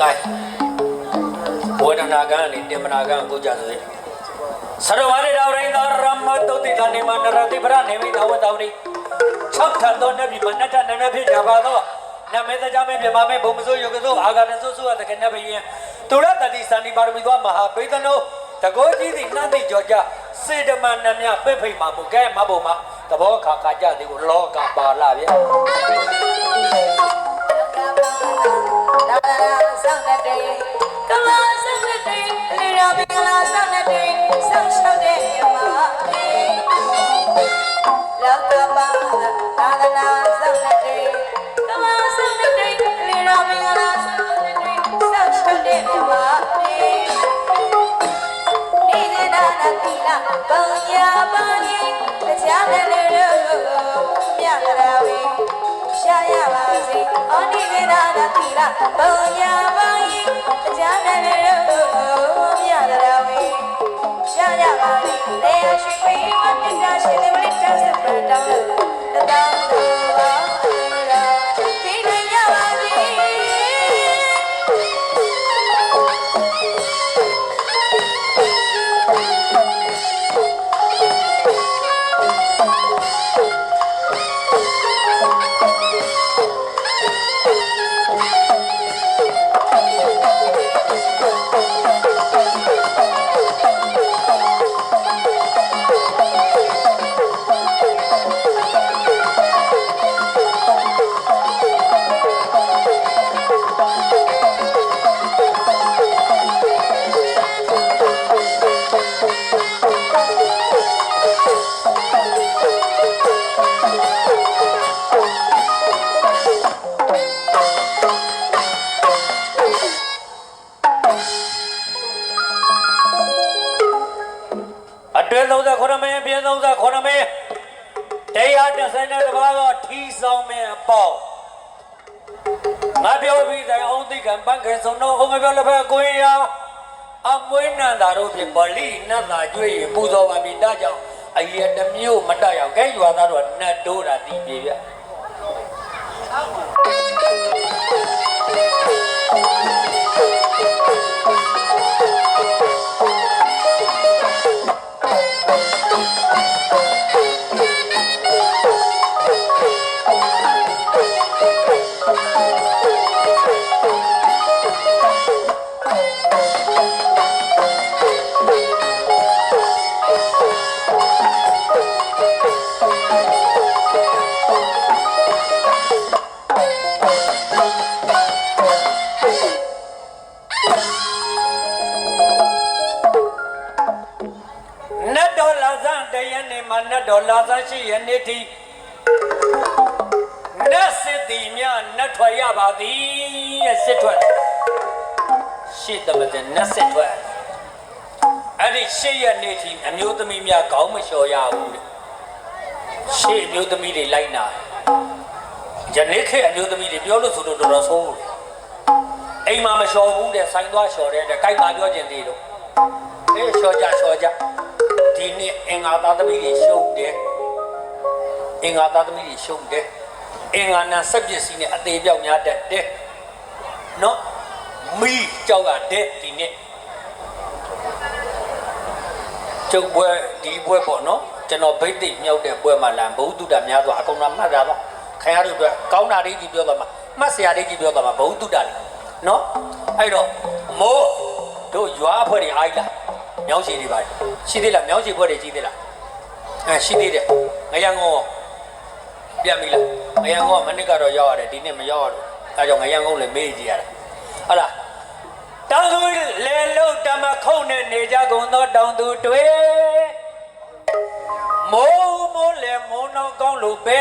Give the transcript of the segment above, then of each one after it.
ကဲဝေဒနာကံနဲ့တင်မနာကံကိုကြဆိုရင်သရဝရဒဝရိဒရမတုတိတနေမနရတိပရနေမိသဝတဝရိ၆ထသောနဗိမနတ္တနမဖြစ်ကြပါသောနမေတကြမေပြမမေဘုံမစိုးယုကစိုးအာဂရစိုးစိုးအတကနဗိယံတုရတတိသန္တိပါရမီသောမဟာပိသနောတကောကြီးသည်နှမ်းသိကြောကြစေတမန်နမြပိဖိတ်မှာမူကဲမဘုံမှာသဘောခါခါကြသည်ကိုလောကပါလာဗျာဒါ ရာဆောင်တဲ့တေကလာ ပုံညာပါရင်တရားနဲ့လည်းမြတ်တော်ဝေရှာရပါစေ။လေယာရှိခွေးမမြတ်တာရှိတယ်မလေးတတ် အတွင်း39မင်းပြင်း39မင်းတရားတစ်ဆိုင်တဲ့ဘာတော့ထီဆောင်မင်းအပေါ့ငါပြောပြီးတိုင်အောင်သိကံပန်းခဲဆုံးတော့အောင်ပြောလည်းပဲကိုရင်ရအမွေးနန္တာတို့ဖြင့်ဗလိနတ်သာကျွေးရင်ပူဇော်ပါမည်ဒါကြောင့်အရေတစ်မျိုးမတက်ရောက်ခဲရွာသားတို့ကနတ်တိုးတာတည်ပြေ လာဇန်တရနေ့မှာနတ်တော်လာဇန်ရှိရနေ့ထိနတ်စစ်တီများနတ်ထွက်ရပါသည်ရဲ့စစ်ထွက်ရှေ့တမတဲ့နတ်စစ်ထွက်အဲ့ဒီရှေ့ရနေ့ထိအမျိုးသမီးများခေါင်းမလျှော်ရဘူးတဲ့ရှေ့အမျိုးသမီးတွေလိုက်နာယနေ့ခေတ်အမျိုးသမီးတွေပြောလို့ဆိုလို့တော်တော်ဆိုးလို့အိမ်မှာမလျှော်ဘူးတဲ့ဆိုင်သွားလျှော်တယ်တဲ့ကြိုက်ပါပြောခြင်းသေးတော့အေးလျှော်ကြလျှော်ကြ ဒီနေ့အင်္ဂါသားသမီးတွေရှုံးတယ်အင်္ဂါသားသမီးတွေရှုံးတယ်အင်္ဂါနာစက်ပစ္စည်းနဲ့အသေးပြောက်များတတ်တယ်နော်မီးကြောက်ရတဲ့ဒီနေ့ကျုပ်ပွဲဒီပွဲပေါ့နော်ကျွန်တော်ဗိတ်သိက်မြောက်တဲ့ပွဲမှာလမ်းဘုဒ္ဓတာများစွာအကုန်လုံးမှတ်တာတော့ခင်ဗျားတို့အတွက်ကောင်းတာလေးကြီးပြောသွားမှာမှတ်စရာလေးကြီးပြောသွားမှာဘုဒ္ဓတာလေးနော်အဲ့တော့မိုးတို့ရွာအဖွဲ့တွေအားကြီးလား မြောင်းရှည်တွေပါရှိသေးလားမြောင်းရှည်ဘွက်တွေရှိသေးလားအဲရှိသေးတယ်ငရံငေါပြန်ပြီလားငရံငေါမနစ်ကတော့ရောက်ရတယ်ဒီနေ့မရောက်ရတော့အဲကြောင့်ငရံငေါလည်းမေးကြည့်ရတာဟုတ်လားတောင်သူလေလို့တမခုံနဲ့နေကြကုန်သောတောင်သူတွေမိုးမိုးလေမိုးနှောင်းကောင်းလို့ပဲ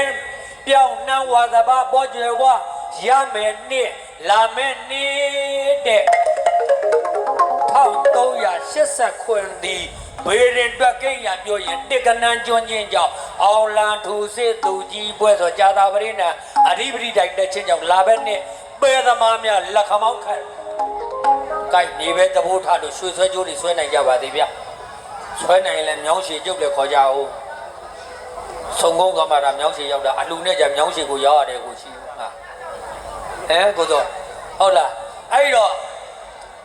ပြောင်းနှံဝါသဘာပေါ်ကျွယ်ဝရမယ်နှစ်လာမယ်နှစ်တဲ့ 1380ခွင်သည်ဘေရင်တွက်ကိန်းရပြောရင်တစ်ကနန်းကျွန်းချင်းကြောင့်အောင်လန်ထူစစ်သူကြီးပွဲဆိုကြာသာပရိနာအဓိပတိတိုက်တဲ့ချင်းကြောင့်လာဘက်နဲ့ပေသမားများလက်ခမောင်းခတ်ကိုက်နေပဲတဘိုးထလို့ရွှေဆွဲကြိုးတွေဆွဲနိုင်ကြပါသေးဗျဆွဲနိုင်ရင်လည်းမြောင်းရှည်ကျုပ်လည်းခေါ်ကြအောင်ဆုံကုန်းကမှတာမြောင်းရှည်ရောက်တာအလှနဲ့ကြမြောင်းရှည်ကိုရောက်ရတယ်ကိုရှိဟာအဲကိုတော့ဟုတ်လားအဲ့တော့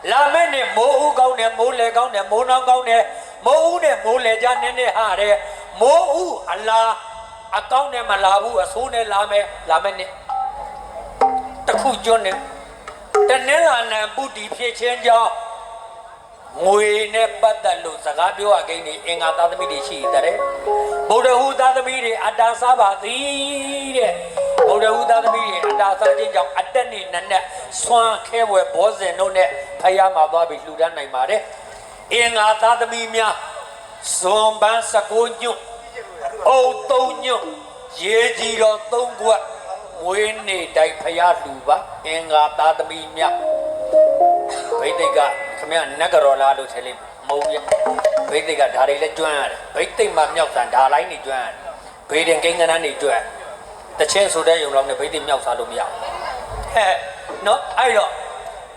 လာမဲ့နဲ့မိုးဦးကောင်းတယ်မိုးလေကောင်းတယ်မိုးနှောင်းကောင်းတယ်မိုးဦးနဲ့မိုးလေကြနည်းနည်းဟာတယ်မိုးဦးအလားအကောင်းနဲ့မလာဘူးအဆိုးနဲ့လာမယ်လာမဲ့နဲ့တစ်ခုကျွန်းနဲ့တနင်္လာနံပုတီဖြစ်ချင်းကြောင့်ငွေနဲ့ပတ်သက်လို့စကားပြောရကိန်းဒီအင်္ဂါသာသမီတွေရှိတဲ့ဗုဒ္ဓဟူသာသမီတွေအတ္တစားပါသည်တဲ့ ဗုဒ္ဓဟူသာသမီတွေအတ္တစားခြင်းကြောင့်အတက်နေနက်နဲ့ဆွမ်းခဲဝဲဘောဇင်တို့နဲ့ဖယားမှာသွားပြီးလှူဒန်းနိုင်ပါတယ်အင်္ဂါသာသမီများဇွန်ပန်း19ညွတ်အုံ3ညွတ်ရေကြီးတော်3ခွက်ဝင်းနေတိုက်ဖယားလှူပါအင်္ဂါသာသမီများဗိသိက်ကခမရနဂရောလာလို့ထည့်လိုက်မဟုတ်ရဗိသိက်ကဒါတွေလည်းကျွမ်းရတယ်ဗိသိက်မှာမြောက်ဆန်ဒါလိုက်နေကျွမ်းရတယ်ဗေဒင်ကိန်းကနန်းနေကျွမ်းတ ချင်းဆိုတဲ့ယုံလောက်နဲ့ဗိသိက်မြောက်စားလို့မရဘူးဟဲ့နော်အဲ့တော့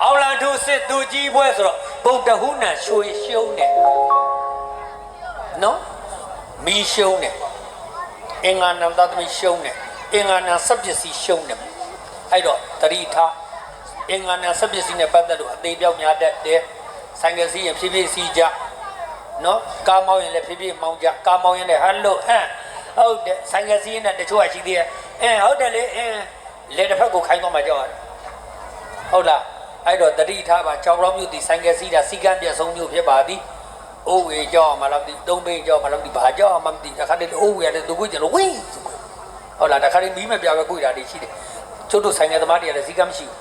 အောင်လန်ထုစစ်သူကြီးပွဲဆိုတော့ဗုဒ္ဓဟူနံရွှေရှုံးတယ်နော်မီရှုံးတယ်အင်္ဂါနံသတ္တမီရှုံးတယ်အင်္ဂါနံစပ်ပစ္စည်းရှုံးတယ်အဲ့တော့တတိထားအင်္ဂါနံစပ်ပစ္စည်းနဲ့ပတ်သက်လို့အသေးပြောက်များတတ်တယ်ဆိုင်ကယ်စီးရင်ဖြည်းဖြည်းစီးကြနော်ကားမောင်းရင်လည်းဖြည်းဖြည်းမောင်းကြကားမောင်းရင်လည်းဟယ်လိုဟမ်ဟုတ်တယ်ဆိုင်ကယ်စီးရင်လည်းတချို့ကရှိသေးတယ် အင်းဟုတ်တယ်လေအင်းလေတစ်ဖက်ကိုခိုင်းတော့မှကြောက်ရတယ်ဟုတ်လားအဲ့တော့တတိထားပါကြောက်ရောမြို့ဒီဆိုင်ကယ်စီးတာစီကံပြဆုံးမြို့ဖြစ်ပါသည်အိုးဝေကြောက်မှလားမသိသုံးပိန်ကြောက်မှလားမသိဘာကြောက်မှမသိတခါတည်းအိုးဝေရတယ်သူကိုကျလို့ဝင်းဟုတ်လားတခါတည်းမီးမပြပဲကိုတာတွေရှိတယ်ကျုပ်တို့ဆိုင်ကယ်သမားတွေကလည်းစီကံမရှိဘူး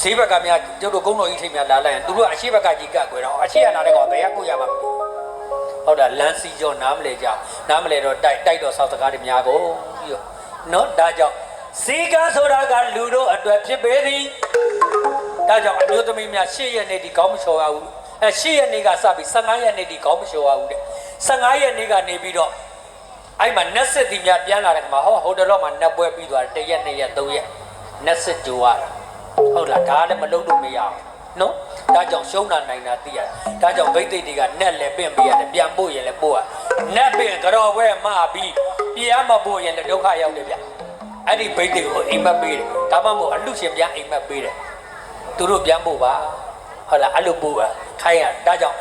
ဈေးဘက်ကများကျုပ်တို့ကုန်းတော်ကြီးထိပ်များလာလိုက်ရင်သူတို့အရှိဘက်ကကြီးကကွယ်တော့အရှိရလာတဲ့ကောင်ဘယ်ကကိုရမှာမသိဟုတ်တာလမ်းစီကြောနားမလဲကြနားမလဲတော့တိုက်တိုက်တော့ဆောက်စကားတွေများကုန်ပြီးတော့ နော်ဒါကြောင့်စီကံဆိုတာကလူတို့အတွက်ဖြစ်ပေသည်ဒါကြောင့်အမျိုးသမီးများ၈ရက်နေ့ဒီကောင်းမလျှော်ရဘူးအဲ၈ရက်နေ့ကစပြီး15ရက်နေ့ဒီကောင်းမလျှော်ရဘူးတဲ့15ရက်နေ့ကနေပြီးတော့အဲ့မှာနက်စစ်တီများပြန်လာတဲ့ခါမှာဟောဟိုတယ်တော့မှာနက်ပွဲပြီးသွားတယ်၁ရက်၂ရက်၃ရက်နက်စစ်ကြိုရတာဟုတ်လားဒါလည်းမလုပ်လို့မရအောင်နော်ဒါကြောင့်ရှုံးတာနိုင်တာသိရတယ်ဒါကြောင့်ဗိသိက်တွေကနက်လည်းပင့်ပေးရတယ်ပြန်ပို့ရင်လည်းပို့ရ နက်ပင့်ကြော်ဘဲမပြီးပြန်မပို့ရင်လည်းဒုက္ခရောက်တယ်ဗျအဲ့ဒီဗိသိက်ကိုအိမ်မက်ပေးတယ်ဒါမှမဟုတ်အလူရှင်ပြန်အိမ်မက်ပေးတယ်သူတို့ပြန်ပို့ပါဟုတ်လားအဲ့လိုပို့ပါခိုင်းရဒါကြောင့်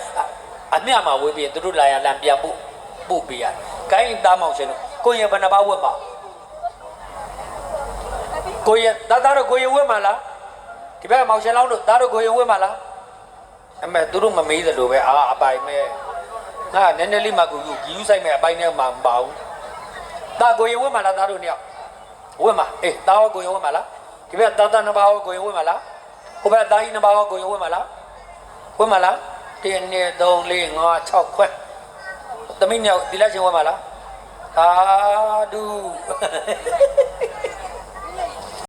အမြတ်မှာဝေးပြီးသူတို့လာရလမ်းပြန်ပို့ပို့ပေးရတယ်ခိုင်းသားမောင်ရှင်တို့ကိုရင်ဘယ်နှပါဝတ်ပါကိုရင်သားသားတို့ကိုရင်ဝတ်မှာလားဒီဘက်ကမောင်ရှင်လောင်းတို့သားတို့ကိုရင်ဝဲမှာလားအမေသူတို့မမေးသလိုပဲအာအပိုင်မဲ့ ငါနည်းနည်းလေးမှကိုယူယူဆိုင်မဲ့အပိုင်နဲ့မှမပါဘူးသားကိုရင်ဝဲမှာလားသားတို့နှစ်ယောက်ဝဲမှာအေးသားရောကိုရင်ဝဲမှာလားဒီဘက်သားသားနှစ်ပါးရောကိုရင်ဝဲမှာလားဟိုဘက်သားကြီးနှစ်ပါးရောကိုရင်ဝဲမှာလားဝဲမှာလား1 2 3 4 5 6ခွဲသမီးမြောက်ဒီလက်ချင်းဝဲမှာလားအာဒူ